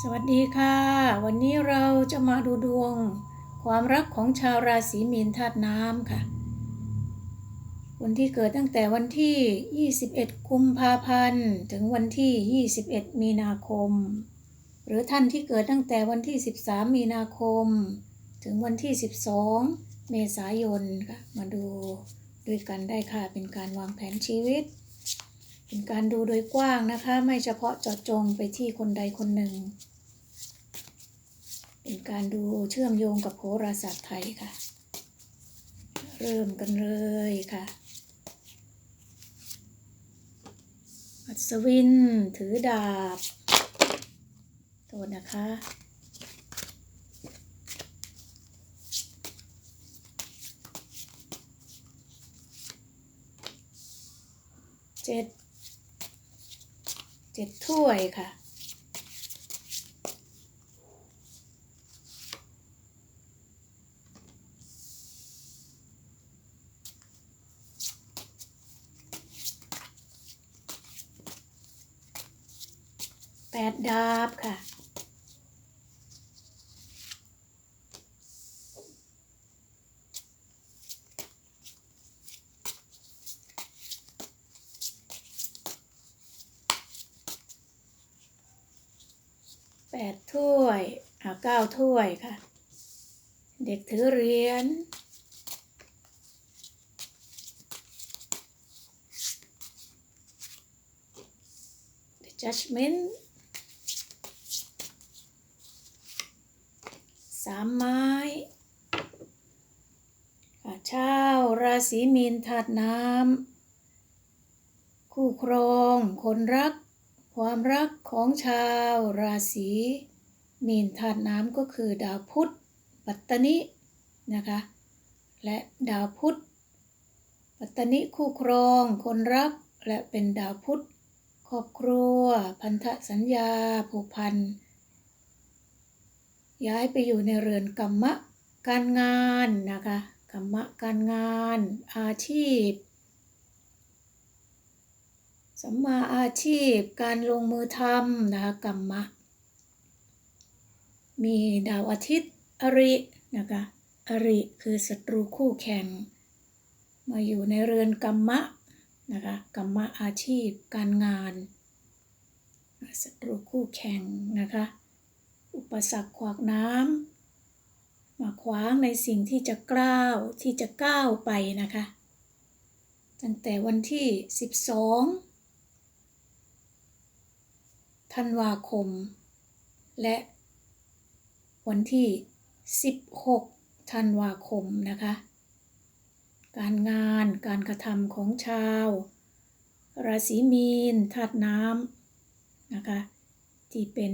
สวัสดีค่ะ วันนี้เราจะมาดูดวง ความรักของชาวราศีมีนธาตุน้ำค่ะ วันที่เกิดตั้งแต่วันที่ 21 กุมภาพันธ์ ถึงวันที่ 21 มีนาคม หรือท่านที่เกิดตั้งแต่วันที่ 13 มีนาคม ถึงวันที่ 12 เมษายนค่ะ มาดูด้วยกันได้ค่ะ เป็นการวางแผนชีวิต เป็นการดูโดยกว้างนะคะ ไม่เฉพาะเจาะจงไปที่คนใดคนหนึ่ง เป็นการดูเชื่อมโยงกับโหราศาสตร์ไทยค่ะ เริ่มกันเลยค่ะอัศวิน ถือดาบโทษนะคะเจ็ด เจ็ดถ้วยค่ะ แปดดาบค่ะ แปดถ้วยเอาเก้าถ้วยค่ะ เด็กถือเหรียญ The Judgment สามไม้ค่ะเช้าราศีมีนธาตุน้ำ คู่ครอง คนรัก ความรักของชาวราศีมีนธาตุน้ำก็คือดาวพุธปัตตนินะคะ และดาวพุธปัตตนิคู่ครองคนรักและเป็นดาวพุธครอบครัว พันธสัญญาผูกพัน ย้ายไปอยู่ในเรือนกรรมะการงานนะคะกรรมะการงาน อาชีพ สัมมาอาชีพการลงมือทำนะคะกรรมะ มีดาวอาทิตย์อรินะคะอริคือศัตรูคู่แข่ง มาอยู่ในเรือนกรรมะนะคะกรรมะอาชีพการงานศัตรูคู่แข่งนะคะอุปสรรคขวากน้ำมาขวางในสิ่งที่จะกล้าวที่จะก้าวไปนะคะ ตั้งแต่วันที่ 12 ธันวาคม และวันที่ 16 ธันวาคมนะคะ การงานการกระทำของชาว ราศีมีนธาตุน้ำนะคะ ที่เป็น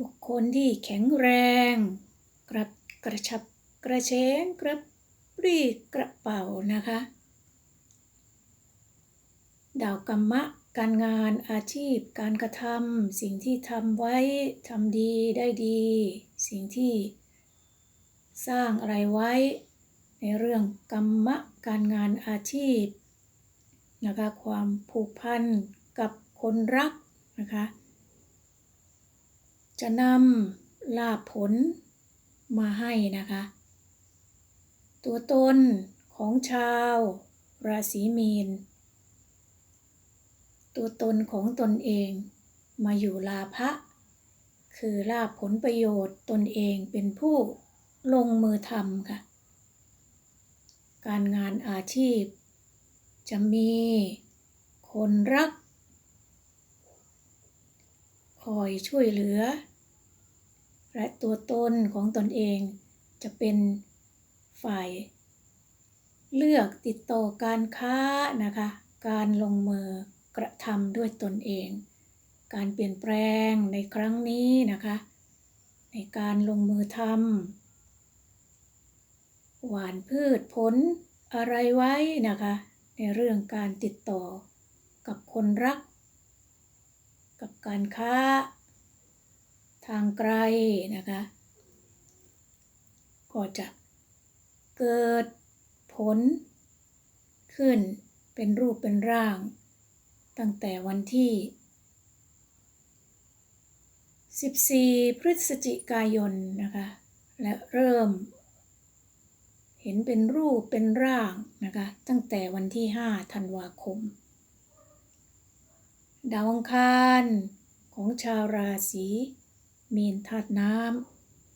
บุคคลที่แข็งแรง กระกระชับกระเชงกระปรี้กระเป๋านะคะ ดาวกรรมะ การงานอาชีพ การกระทำสิ่งที่ทำไว้ทำดีได้ดี สิ่งที่ สร้างอะไรไว้ ในเรื่องกรรมะ การงานอาชีพนะคะความผูกพันกับคนรักนะคะจะนำลาภผลมาให้นะคะ ตัวตนของชาวราศีมีน ตัวตนของตนเองมาอยู่ลาภะคือลาภผลประโยชน์ตนเองเป็นผู้ลงมือทำค่ะ การงานอาชีพ จะมีคนรัก คอยช่วยเหลือ และตัวตนของตนเองจะเป็นฝ่าย เลือกติดต่อการค้านะคะ การลงมือ กระทำด้วยตนเอง การเปลี่ยนแปลงในครั้งนี้นะคะ ในการลงมือทำหวานพืชผลอะไรไว้นะคะ ในเรื่องการติดต่อกับคนรัก กับการค้า ทางไกลนะคะ ก็จะเกิดผลขึ้นเป็นรูปเป็นร่าง ตั้งแต่วันที่ 14 พฤศจิกายนนะคะ และเริ่ม เห็นเป็นรูปเป็นร่างนะคะ ตั้งแต่วันที่ 5 ธันวาคม ดาวอังคารของชาวราศีมีนธาตุน้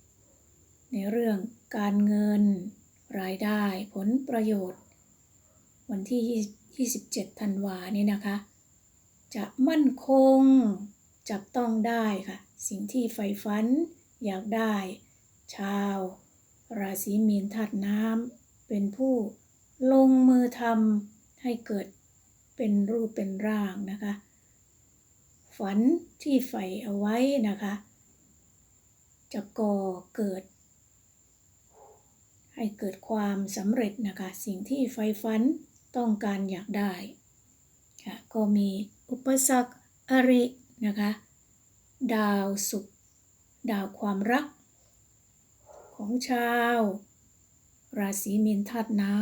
ำในเรื่องการเงิน รายได้ผลประโยชน์ วันที่ 27 ธันวานี้นะคะ จะมั่นคง จับต้องได้ค่ะ สิ่งที่ใฝ่ฝันอยากได้ ชาว ราศีมีนธาตุน้ำเป็นผู้ลงมือทำให้เกิดเป็นรูปเป็นร่างนะคะ ฝันที่ใฝ่เอาไว้นะคะ จะก่อเกิด ให้เกิดความสำเร็จนะคะ สิ่งที่ใฝ่ฝันต้องการอยากได้ค่ะก็มี อุปสรรคอรินะคะ ดาวศุกร์ดาวความรัก ของชาว ราศีมีนธาตุน้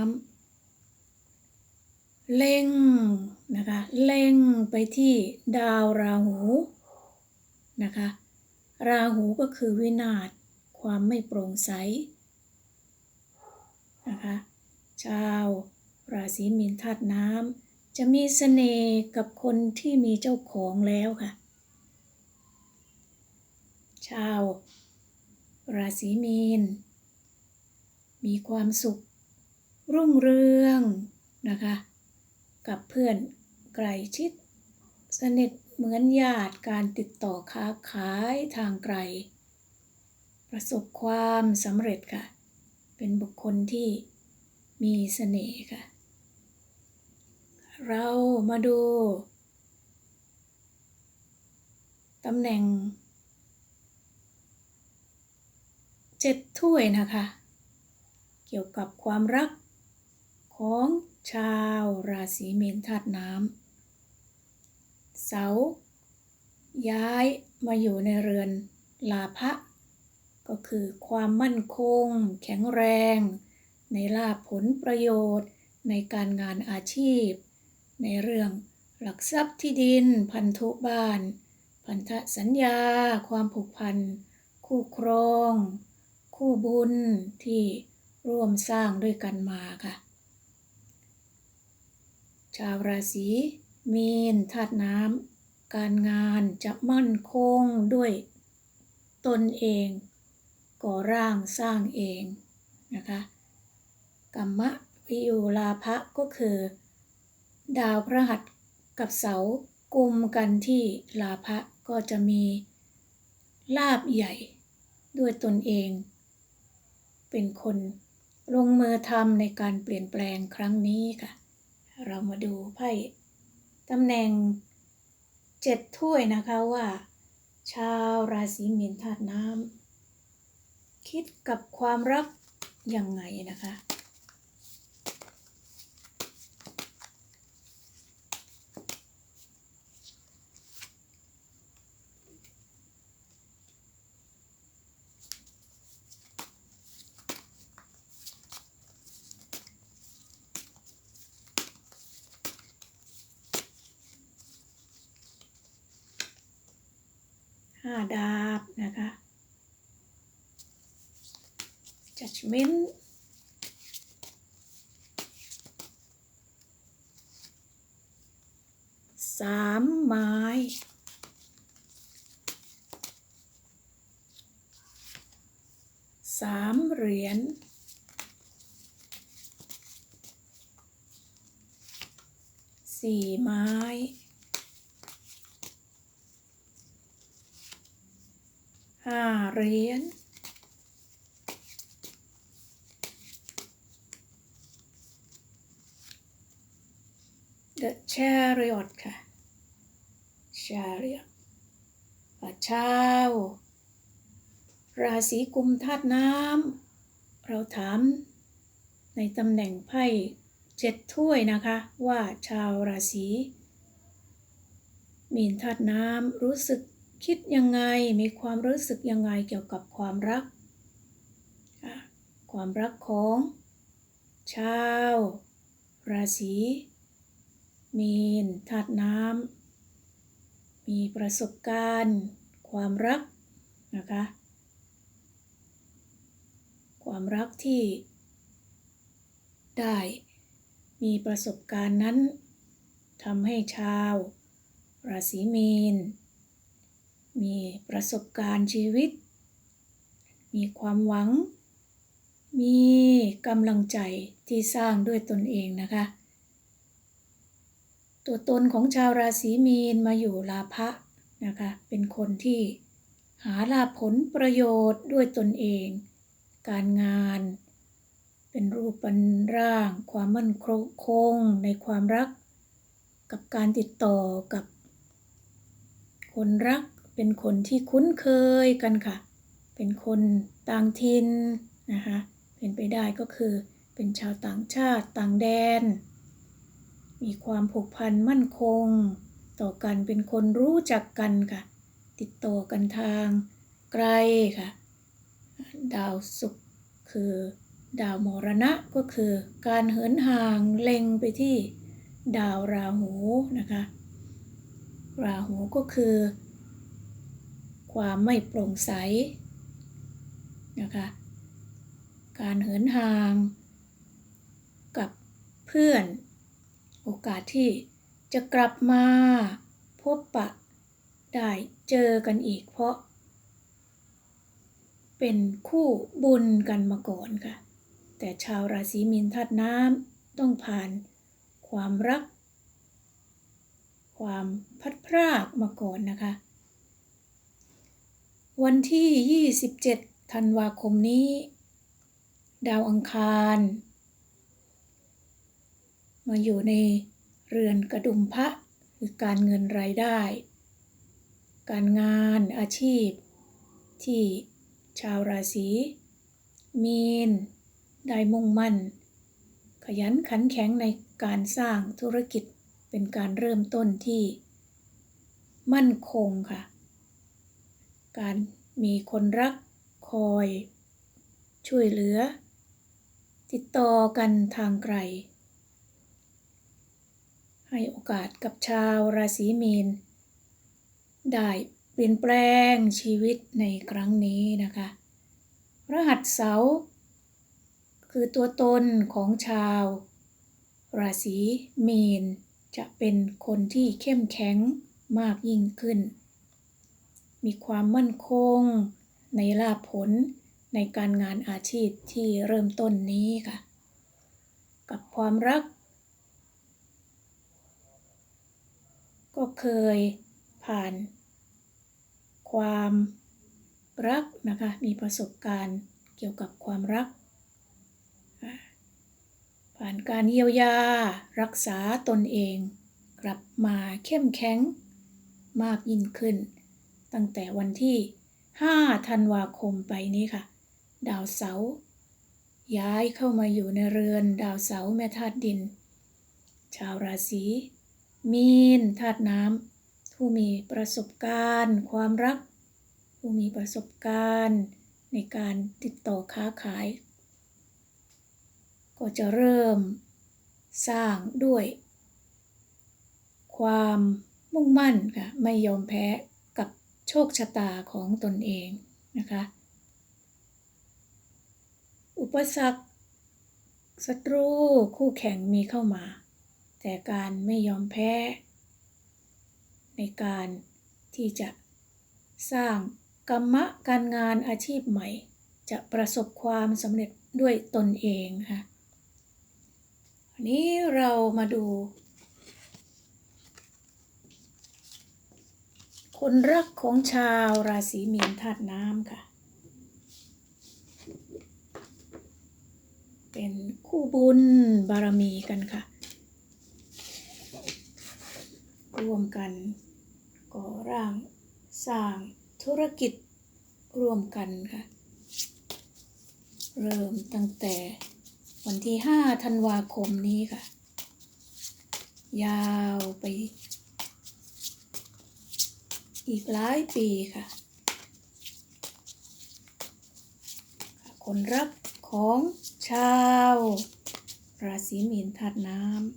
ำเล็งนะคะเล็งไปที่ดาวราหูนะคะราหูก็คือวินาศความไม่โปร่งใสนะคะชาว ราศีมีนธาตุน้ำ จะมีเสน่ห์กับคนที่มีเจ้าของแล้วค่ะ ชาว ราศีมีน มีความสุข รุ่งเรืองนะคะ กับเพื่อนใกลชิด สนิทเหมือนญาติการติดต่อค้าขายทางไกล ประสบความสำเร็จค่ะ เป็นบุคคลที่มีเสน่ห์ค่ะ เรามาดูตำแหน่งเจ็ดถ้วยนะคะ เกี่ยวกับความรักของชาวราศีเมนธาตุน้ำเสา ย้ายมาอยู่ในเรือนลาภะก็คือความมั่นคง แข็งแรง ในลาภผลประโยชน์ ในการงานอาชีพ ในเรื่องหลักทรัพย์ที่ดิน พันธุบ้าน พันธสัญญา ความผูกพัน คู่ครอง คู่บุญที่ร่วมสร้างด้วยกันมาค่ะ ชาวราศีมีนธาตุน้ำการงานจะมั่นคงด้วยตนเอง ก่อร่างสร้างเองนะคะ กรรมะวิยูลาภะก็คือ ดาวพระหัสกับเสากุมกันที่ลาภะก็จะมีลาบใหญ่ด้วยตนเอง เป็นคนลงมือทำในการเปลี่ยนแปลงครั้งนี้ค่ะ เรามาดูไพ่ตำแหน่งเจ็ดถ้วยนะคะว่า ชาวราศีมีนธาตุน้ำคิดกับความรักยังไงนะคะ ห้าดาบนะคะ judgment สามไม้ สามเหรียญ สี่ไม้ ห้า เหรียญ The Chariot ค่ะ Chariot อะชาวราศีกุมธาตุน้ำเราถามในตำแหน่งไพ่เจ็ดถ้วยนะคะ ว่าชาวราศีมีนธาตุน้ำรู้สึก คิดยังไงมีความรู้สึกยังไงเกี่ยวกับความรัก ความรักของ ชาว ราศีมีนธาตุน้ำมีประสบการณ์ ความรักนะคะความรักที่ ได้มีประสบการณ์นั้นทำให้ชาว ราศีมีน มีประสบการณ์ชีวิต มีความหวัง มีกำลังใจที่สร้างด้วยตนเองนะคะ ตัวตนของชาวราศีมีนมาอยู่ลาภะนะคะ เป็นคนที่หาลาผลประโยชน์ด้วยตนเอง การงาน เป็นรูปเป็นร่าง ความมั่นคงในความรัก กับการติดต่อกับคนรัก เป็นคนที่คุ้นเคยกันค่ะ เป็นคนต่างถิ่นนะคะ เป็นไปได้ก็คือ เป็นชาวต่างชาติต่างแดน มีความผูกพันมั่นคง ต่อกันเป็นคนรู้จักกันค่ะ ติดต่อกันทางไกลค่ะ ดาวศุกร์คือดาวมรณะก็คือการเหินห่างเล็งไปที่ดาวราหูนะคะ ราหูก็คือ ความไม่โปร่งใสนะคะการเหินห่าง กับเพื่อน โอกาสที่จะกลับมาพบปะได้เจอกันอีกเพราะ เป็นคู่บุญกันมาก่อนค่ะ แต่ชาวราศีมีนธาตุน้ำต้องผ่านความรัก ความพัดพรากมาก่อนนะคะ วันที่ 27 ธันวาคมนี้ ดาวอังคาร มาอยู่ในเรือนกระดุมพระคือการเงินรายได้ การงานอาชีพ ที่ชาวราศีมีน ได้มุ่งมั่น ขยันขันแข็งในการสร้างธุรกิจเป็นการเริ่มต้นที่ มั่นคงค่ะ การมีคนรักคอย ช่วยเหลือ ติดต่อกันทางไกล ให้โอกาสกับชาวราศีมีน ได้เปลี่ยนแปลงชีวิตในครั้งนี้นะคะ รหัสเสาคือตัวตนของชาว ราศีมีน จะเป็นคนที่เข้มแข็งมากยิ่งขึ้น มีความมั่นคง ในลาภผลในการงานอาชีพที่เริ่มต้นนี้ค่ะ กับความรัก ก็เคยผ่าน ความรักนะคะ มีประสบการณ์เกี่ยวกับความรัก ผ่านการเยียวยา รักษาตนเอง กลับมาเข้มแข็งมากยิ่งขึ้น ตั้งแต่วันที่ 5 ธันวาคมไปนี้ค่ะ ดาวเสาร์ย้ายเข้ามาอยู่ในเรือนดาวเสาร์แม่ธาตุดิน ชาวราศีมีนธาตุน้ำผู้มีประสบการณ์ ความรัก ผู้มีประสบการณ์ ในการติดต่อค้าขาย ก็จะเริ่มสร้างด้วย ความมุ่งมั่นค่ะ ไม่ยอมแพ้ โชคชะตาของตนเองนะคะ อุปสรรคศัตรูคู่แข่งมีเข้ามา แต่การไม่ยอมแพ้ ในการที่จะสร้างกรรมะการงานอาชีพใหม่ จะประสบความสำเร็จด้วยตนเองค่ะวันนี้เรามาดู คนรักของชาวราศีมีนธาตุน้ำค่ะ เป็นคู่บุญบารมีกันค่ะ ร่วมกันก่อร่างสร้างธุรกิจร่วมกันค่ะ เริ่มตั้งแต่วันที่ 5 ธันวาคมนี้ค่ะ ยาวไป อีกหลายปีค่ะ คนรักของชาว ราศีมีนธาตุน้ำ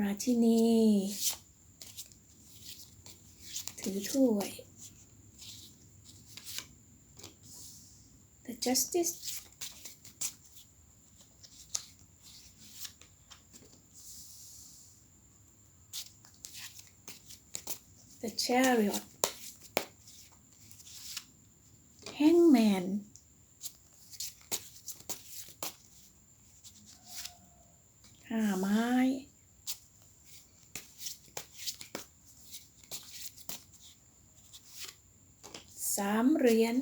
ราชินีถถือถ้วย The Justice The Chariot Hangman ห้าไม้ สามเหรียญ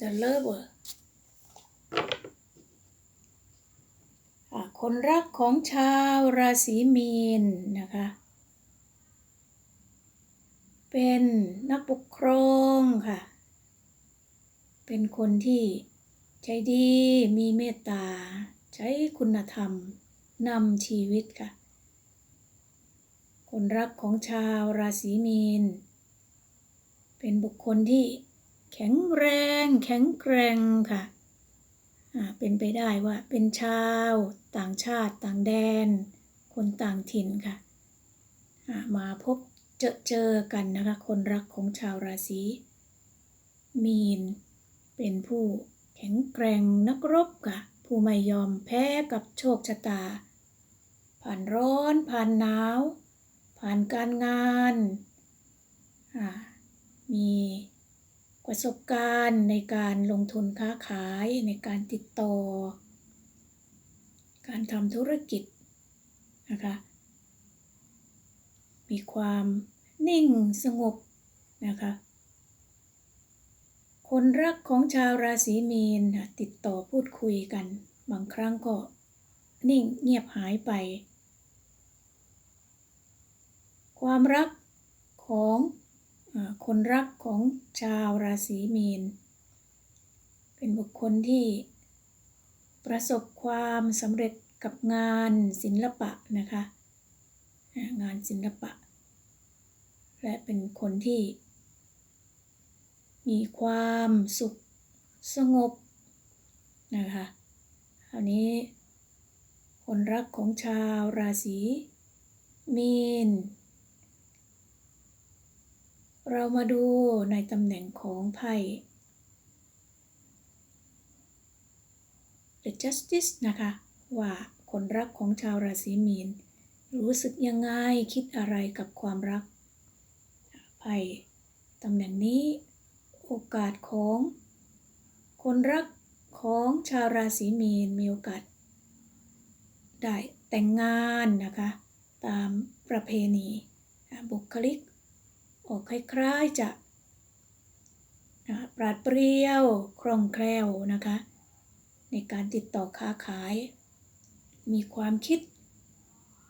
The Lover อะคนรัก ของชาวราศีมีนนะคะ เป็นนักปกครองค่ะ เป็นคนที่ใจดีมีเมตตา ใช้คุณธรรมนำชีวิตค่ะ คนรักของชาวราศีมีน เป็นบุคคลที่แข็งแรงแข็งแกร่งค่ะ เป็นไปได้ว่าเป็นชาว ต่างชาติต่างแดน คนต่างถิ่นค่ะมาพบเจอเจอกันนะคะ คนรักของชาวราศีมีน เป็นผู้แข็งแกร่งนักรบค่ะ ผู้ไม่ยอมแพ้กับโชคชะตา ผ่านร้อนผ่านหนาว ผ่านการงาน มี ประสบการณ์ในการลงทุนค้าขายในการติดต่อ การทำธุรกิจนะคะ มีความนิ่งสงบนะคะ คนรักของชาวราศีมีนติดต่อพูดคุยกัน บางครั้งก็นิ่งเงียบหายไป ความรักของ คนรักของชาวราศีมีน เป็นบุคคลที่ประสบความสำเร็จกับงานศิลปะนะคะ งานศิลปะ และเป็นคนที่ มีความสุขสงบนะคะคราวนี้ คนรักของชาวราศีมีน เรามาดูในตำแหน่งของไพ่ The Justice นะคะ ว่าคนรักของชาวราศีมีน รู้สึกยังไงคิดอะไรกับความรัก ไพ่ตำแหน่งนี้ โอกาสของ คนรักของชาวราศีมีนมีโอกาส ได้แต่งงานนะคะ ตามประเพณีบุคลิก ออกคล้ายๆจะอะปราดเปรียว คล่องแคล่วนะคะ ในการติดต่อค้าขาย มีความคิด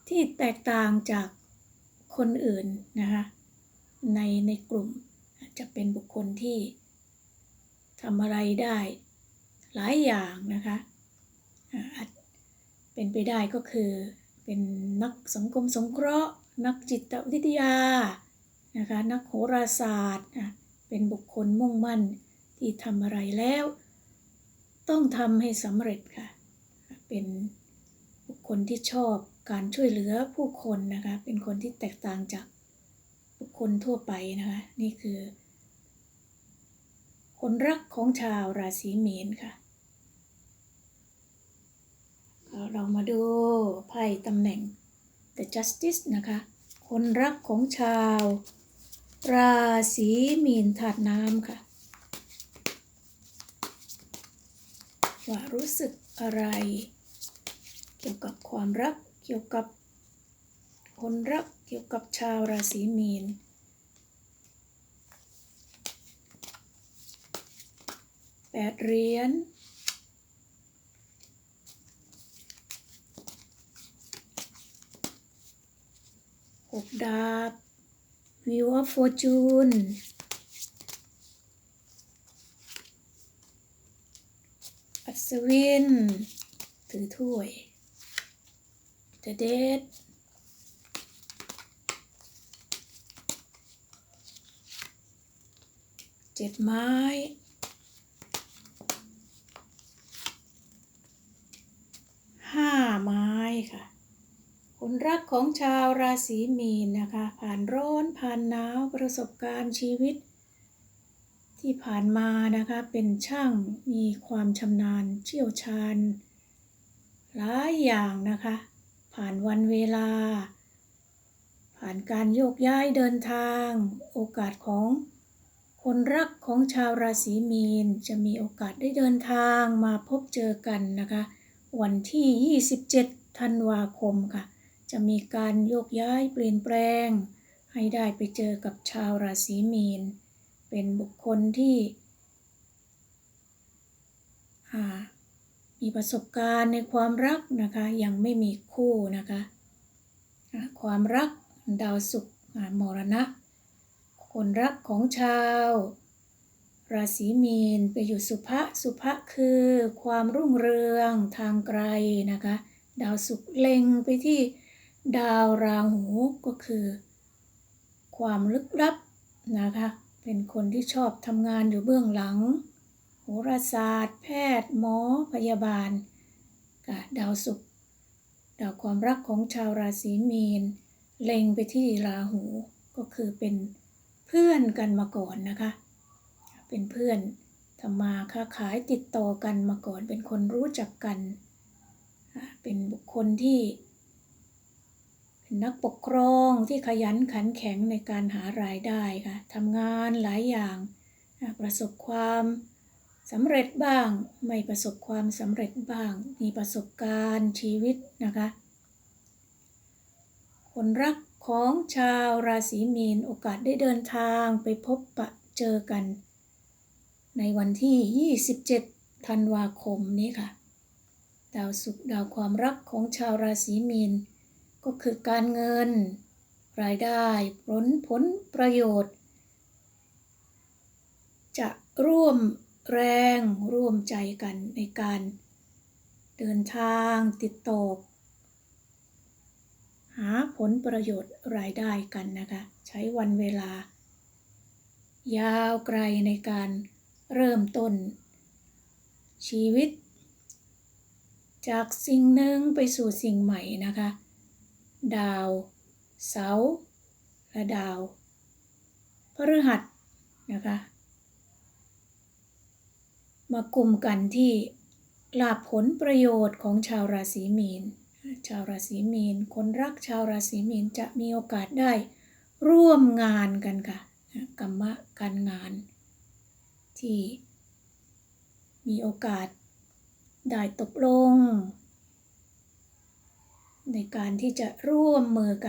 ที่แตกต่างจากคนอื่นนะคะในในกลุ่มจะเป็นบุคคลที่ทำอะไรได้หลายอย่างนะคะอ่าอาจเป็นไปได้ก็คือเป็นนักสังคมสงเคราะห์ นักจิตวิทยา นะคะนักโหราศาสตร์เป็นบุคคลมุ่งมั่นที่ทำอะไรแล้ว ต้องทำให้สำเร็จค่ะ เป็นบุคคลที่ชอบการช่วยเหลือผู้คนนะคะ เป็นคนที่แตกต่างจากบุคคลทั่วไปนะคะ นี่คือ คนรักของชาวราศีเมีนค่ะ เรามาดูไพ่ตำแหน่ง The Justice นะคะ คนรักของชาว ราศีมีนธาตุน้ำค่ะ ว่ารู้สึกอะไร เกี่ยวกับความรักเกี่ยวกับคนรักเกี่ยวกับชาวราศีมีน แปดเหรียญหกดาบ วิวอะ Fortune อัศวิน ถือถ้วยเจดีเจ็ดไม้ ห้าไม้ค่ะ คนรักของชาวราศีมีนนะคะ ผ่านร้อนผ่านหนาวประสบการณ์ชีวิต ที่ผ่านมานะคะเป็นช่างมีความชำนาญเชี่ยวชาญ หลายอย่างนะคะ ผ่านวันเวลา ผ่านการโยกย้ายเดินทาง โอกาสของคนรักของชาวราศีมีนจะมีโอกาสได้เดินทางมาพบเจอกันนะคะ วันที่ 27 ธันวาคมค่ะ จะมีการโยกย้ายเปลี่ยนแปลง ให้ได้ไปเจอกับชาวราศีมีน เป็นบุคคลที่มีประสบการณ์ในความรักนะคะยังไม่มีคู่นะคะความรักดาวศุกร์มรณะ คนรักของชาว ราศีมีนไปอยู่สุภะสุภะคือความรุ่งเรืองทางไกลนะคะ ดาวศุกร์เล็งไปที่ ดาวราหูก็คือ ความลึกลับนะคะ เป็นคนที่ชอบทำงานอยู่เบื้องหลัง โหราศาสตร์ แพทย์ หมอ พยาบาลกับดาวศุกร์ดาวความรักของชาวราศีมีน เล็งไปที่ราหูก็คือเป็นเพื่อนกันมาก่อนนะคะ เป็นเพื่อนทำมาค้าขายติดต่อกันมาก่อน เป็นคนรู้จักกัน เป็นบุคคลที่ นักปกครองที่ขยันขันแข็งในการหารายได้ค่ะทำงานหลายอย่างประสบความสำเร็จบ้าง ไม่ประสบความสำเร็จบ้าง มีประสบการณ์ชีวิตนะคะ คนรักของชาวราศีมีนโอกาสได้เดินทางไปพบปะเจอกัน ในวันที่ 27 ธันวาคมนี้ค่ะ ดาวศุกร์ดาวความรักของชาวราศีมีน ก็คือการเงิน รายได้ผลผลประโยชน์ จะร่วมแรงร่วมใจกันในการเดินทางติดต่อหาผลประโยชน์รายได้กันนะคะ ใช้วันเวลา ยาวไกลในการเริ่มต้น ชีวิต จากสิ่งหนึ่งไปสู่สิ่งใหม่นะคะ ดาว เสาร์และดาวพฤหัสนะคะ มากลุ่มกันที่ลาบผลประโยชน์ของชาวราศีมีน ชาวราศีมีน คนรักชาวราศีมีนจะมีโอกาสได้ร่วมงานกันค่ะกรรมะการงาน ที่มีโอกาสได้ตกลง ในการที่จะร่วมมือกัน